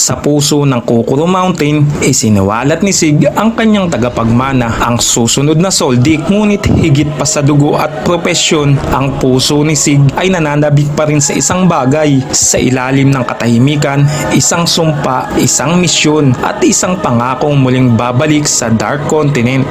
Sa puso ng Kukuro Mountain, isiniwalat ni Sig ang kanyang tagapagmana, ang susunod na soldik. Ngunit higit pa sa dugo at propesyon, ang puso ni Sig ay nananabik pa rin sa isang bagay. Sa ilalim ng katahimikan, isang sumpa, isang misyon, at isang pangakong muling babalik sa Dark Continent.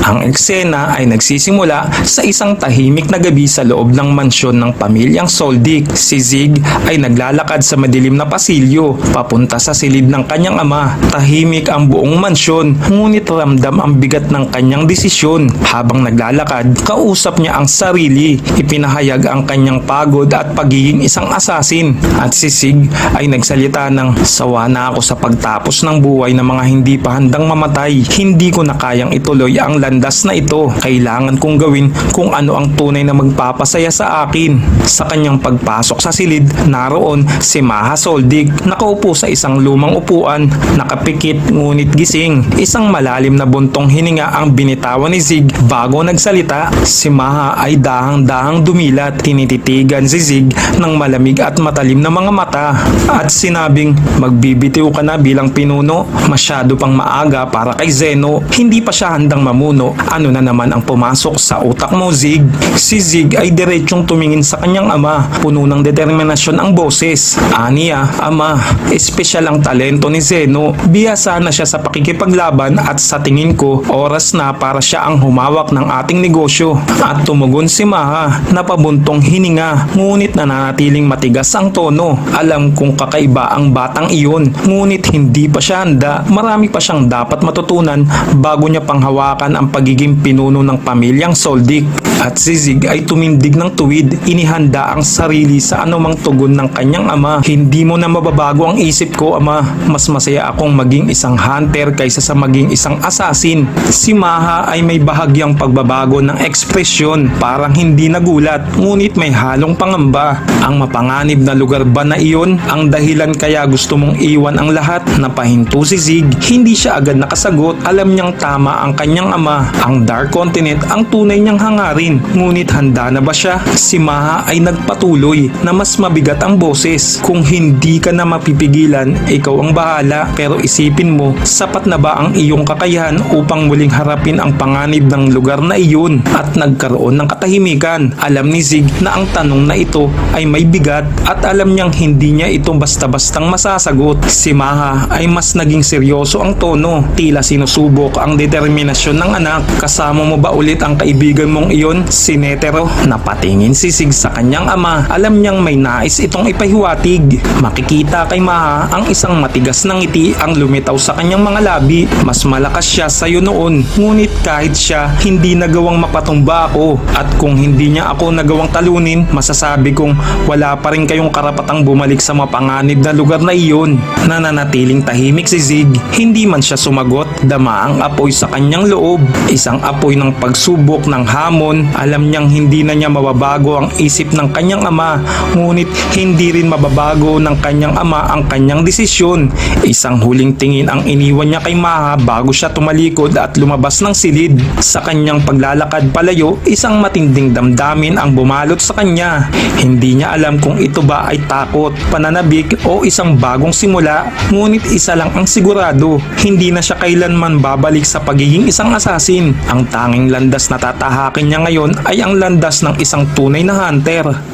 Ang eksena ay nagsisimula sa isang tahimik na gabi sa loob ng mansyon ng pamilyang Soldik. Si Zig ay naglalakad sa madilim na pasilyo papunta sa silid ng kanyang ama. Tahimik ang buong mansyon ngunit ramdam ang bigat ng kanyang desisyon. Habang naglalakad, kausap niya ang sarili. Ipinahayag ang kanyang pagod at pagiging isang asasin. At si Sig ay nagsalita ng sawa na ako sa pagtapos ng buhay ng mga hindi pa handang mamatay. Hindi ko na kayang ituloy ang landas na ito. Kailangan kong gawin kung ano ang tunay na magpapasaya sa akin. Sa kanyang pagpasok sa silid, naroon si Maha Soldig. Nakaupo sa isang lumang upuan, nakapikit ngunit gising. Isang malalim na buntong hininga ang binitawan ni Zig bago nagsalita. Si Maha ay dahang-dahang dumilat. Tinititigan si Zig ng malamig at matalim na mga mata. At sinabing, magbibitiw ka na bilang pinuno. Masyado pang maaga para kay Zeno. Hindi pa siya handang mamuno. Ano na naman ang pumasok sa utak mo, Zig? Si Zig ay diretsyong tumingin sa kanyang ama. Puno ng determinasyon ang boses. Aniya, ama, espesyal ang talento ni Zeno. Biyasa na siya sa pakikipaglaban at sa tingin ko, oras na para siya ang humawak ng ating negosyo. At tumugon si Maha na pabuntong hininga, ngunit nananatiling matigas ang tono. Alam kong kakaiba ang batang iyon, ngunit hindi pa siya handa. Marami pa siyang dapat matutunan bago niya panghawakan ang pagiging pinuno ng pamilyang Soldik. At si Zig ay tumindig ng tuwid, inihanda ang sarili sa anumang tugon ng kanyang ama. Hindi mo na mababago ang isip ko, ama. Mas masaya akong maging isang hunter kaysa sa maging isang assassin. Si Maha ay may bahagyang pagbabago ng ekspresyon, parang hindi nagulat, ngunit may halong pangamba. Ang mapanganib na lugar ba na iyon ang dahilan kaya gusto mong iwan ang lahat? Napahinto si Zig, hindi siya agad nakasagot. Alam niyang tama ang kanyang ama, ang Dark Continent ang tunay niyang hangarin. Ngunit handa na ba siya? Si Maha ay nagpatuloy na mas mabigat ang boses. Kung hindi ka na mapipigilan, ikaw ang bahala. Pero isipin mo, sapat na ba ang iyong kakayahan upang muling harapin ang panganib ng lugar na iyon? At nagkaroon ng katahimikan. Alam ni Zig na ang tanong na ito ay may bigat at alam niyang hindi niya ito basta-bastang masasagot. Si Maha ay mas naging seryoso ang tono. Tila sinusubok ang determinasyon ng anak. Kasama mo ba ulit ang kaibigan mong iyon, si Netero? Napatingin si Sig sa kanyang ama. Alam niyang may nais itong ipahiwatig. Makikita kay Maha ang isang matigas na ngiti ang lumitaw sa kanyang mga labi. Mas malakas siya sa iyo noon. Ngunit kahit siya, hindi nagawang mapatumba ako. At kung hindi niya ako nagawang talunin, masasabi kong wala pa rin kayong karapatang bumalik sa mapanganib na lugar na iyon. Nananatiling tahimik si Zig. Hindi man siya sumagot, dama ang apoy sa kanyang loob. Isang apoy ng pagsubok ng hamon. Alam niyang hindi na niya mababago ang isip ng kanyang ama. Ngunit hindi rin mababago ng kanyang ama ang kanyang desisyon. Isang huling tingin ang iniwan niya kay Maha bago siya tumalikod at lumabas ng silid. Sa kanyang paglalakad palayo, isang matinding damdamin ang bumalot sa kanya. Hindi niya alam kung ito ba ay takot, pananabik o isang bagong simula. Ngunit isa lang ang sigurado, hindi na siya kailanman babalik sa pagiging isang asasin. Ang tanging landas na tatahakin niya ngayon ay ang landas ng isang tunay na hunter.